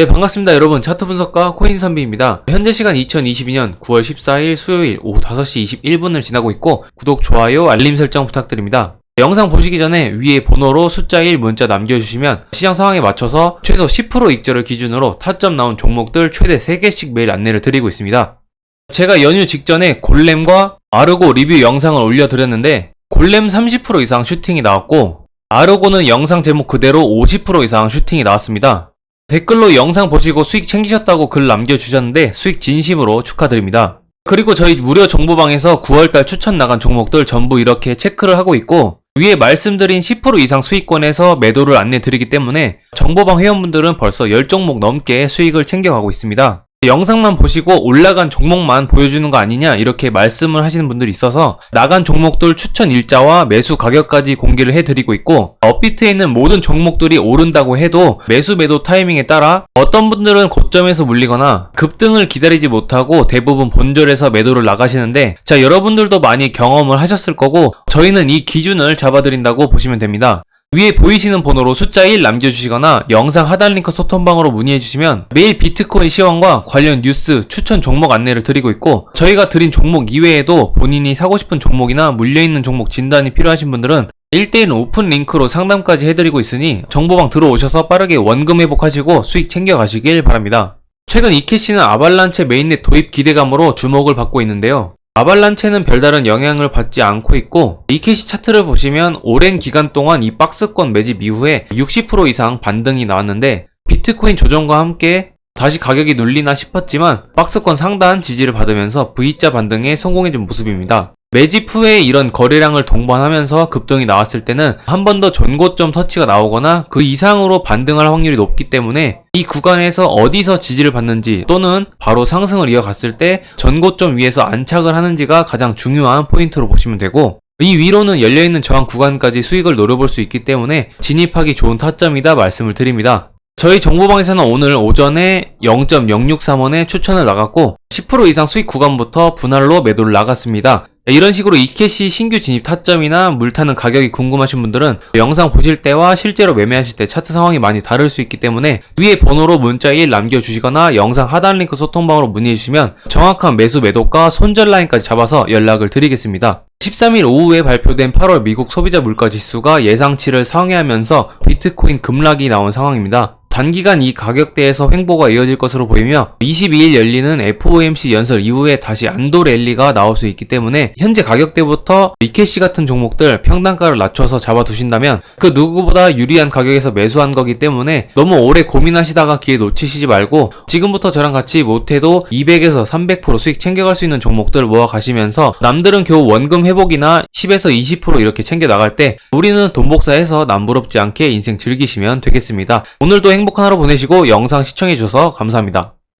네, 반갑습니다. 여러분. 차트 분석가 코인 선비입니다. 현재 시간 2022년 9월 14일 수요일 오후 5시 21분을 지나고 있고, 구독, 좋아요, 알림 설정 부탁드립니다. 영상 보시기 전에 위에 번호로 숫자 1 문자 남겨주시면 시장 상황에 맞춰서 최소 10% 익절을 기준으로 타점 나온 종목들 최대 3개씩 매일 안내를 드리고 있습니다. 제가 연휴 직전에 골렘과 아르고 리뷰 영상을 올려드렸는데, 골렘 30% 이상 슈팅이 나왔고, 아르고는 영상 제목 그대로 50% 이상 슈팅이 나왔습니다. 댓글로 영상 보시고 수익 챙기셨다고 글 남겨주셨는데 수익 진심으로 축하드립니다. 그리고 저희 무료 정보방에서 9월달 추천 나간 종목들 전부 이렇게 체크를 하고 있고 위에 말씀드린 10% 이상 수익권에서 매도를 안내 드리기 때문에 정보방 회원분들은 벌써 10종목 넘게 수익을 챙겨가고 있습니다. 영상만 보시고 올라간 종목만 보여주는 거 아니냐 이렇게 말씀을 하시는 분들이 있어서 나간 종목들 추천 일자와 매수 가격까지 공개를 해드리고 있고 업비트에 있는 모든 종목들이 오른다고 해도 매수 매도 타이밍에 따라 어떤 분들은 고점에서 물리거나 급등을 기다리지 못하고 대부분 본절에서 매도를 나가시는데 자 여러분들도 많이 경험을 하셨을 거고 저희는 이 기준을 잡아드린다고 보시면 됩니다. 위에 보이시는 번호로 숫자 1 남겨주시거나 영상 하단 링크 소통방으로 문의해주시면 매일 비트코인 시황과 관련 뉴스, 추천 종목 안내를 드리고 있고 저희가 드린 종목 이외에도 본인이 사고 싶은 종목이나 물려있는 종목 진단이 필요하신 분들은 1대1 오픈 링크로 상담까지 해드리고 있으니 정보방 들어오셔서 빠르게 원금 회복하시고 수익 챙겨가시길 바랍니다. 최근 이캐시는 아발란체 메인넷 도입 기대감으로 주목을 받고 있는데요. 아발란체는 별다른 영향을 받지 않고 있고 이캐시 차트를 보시면 오랜 기간 동안 이 박스권 매집 이후에 60% 이상 반등이 나왔는데 비트코인 조정과 함께 다시 가격이 눌리나 싶었지만 박스권 상단 지지를 받으면서 V자 반등에 성공해준 모습입니다. 매집 후에 이런 거래량을 동반하면서 급등이 나왔을 때는 한 번 더 전고점 터치가 나오거나 그 이상으로 반등할 확률이 높기 때문에 이 구간에서 어디서 지지를 받는지 또는 바로 상승을 이어갔을 때 전고점 위에서 안착을 하는지가 가장 중요한 포인트로 보시면 되고 이 위로는 열려있는 저항 구간까지 수익을 노려볼 수 있기 때문에 진입하기 좋은 타점이다 말씀을 드립니다. 저희 정보방에서는 오늘 오전에 0.063원에 추천을 나갔고 10% 이상 수익 구간부터 분할로 매도를 나갔습니다. 이런 식으로 이캐시 신규 진입 타점이나 물 타는 가격이 궁금하신 분들은 영상 보실 때와 실제로 매매하실 때 차트 상황이 많이 다를 수 있기 때문에 위에 번호로 문자 1 남겨주시거나 영상 하단 링크 소통방으로 문의해주시면 정확한 매수 매도가 손절 라인까지 잡아서 연락을 드리겠습니다. 13일 오후에 발표된 8월 미국 소비자 물가 지수가 예상치를 상회하면서 비트코인 급락이 나온 상황입니다. 단기간 이 가격대에서 횡보가 이어질 것으로 보이며 22일 열리는 FOMC 연설 이후에 다시 안도 랠리가 나올 수 있기 때문에 현재 가격대부터 이캐시 같은 종목들 평단가를 낮춰서 잡아두신다면 그 누구보다 유리한 가격에서 매수한 거기 때문에 너무 오래 고민하시다가 기회 놓치시지 말고 지금부터 저랑 같이 못해도 200에서 300% 수익 챙겨갈 수 있는 종목들 모아 가시면서 남들은 겨우 원금 회복이나 10에서 20% 이렇게 챙겨 나갈 때 우리는 돈 복사해서 남부럽지 않게 인생 즐기시면 되겠습니다. 오늘도 행복한 하루 보내시고 영상 시청해주셔서 감사합니다.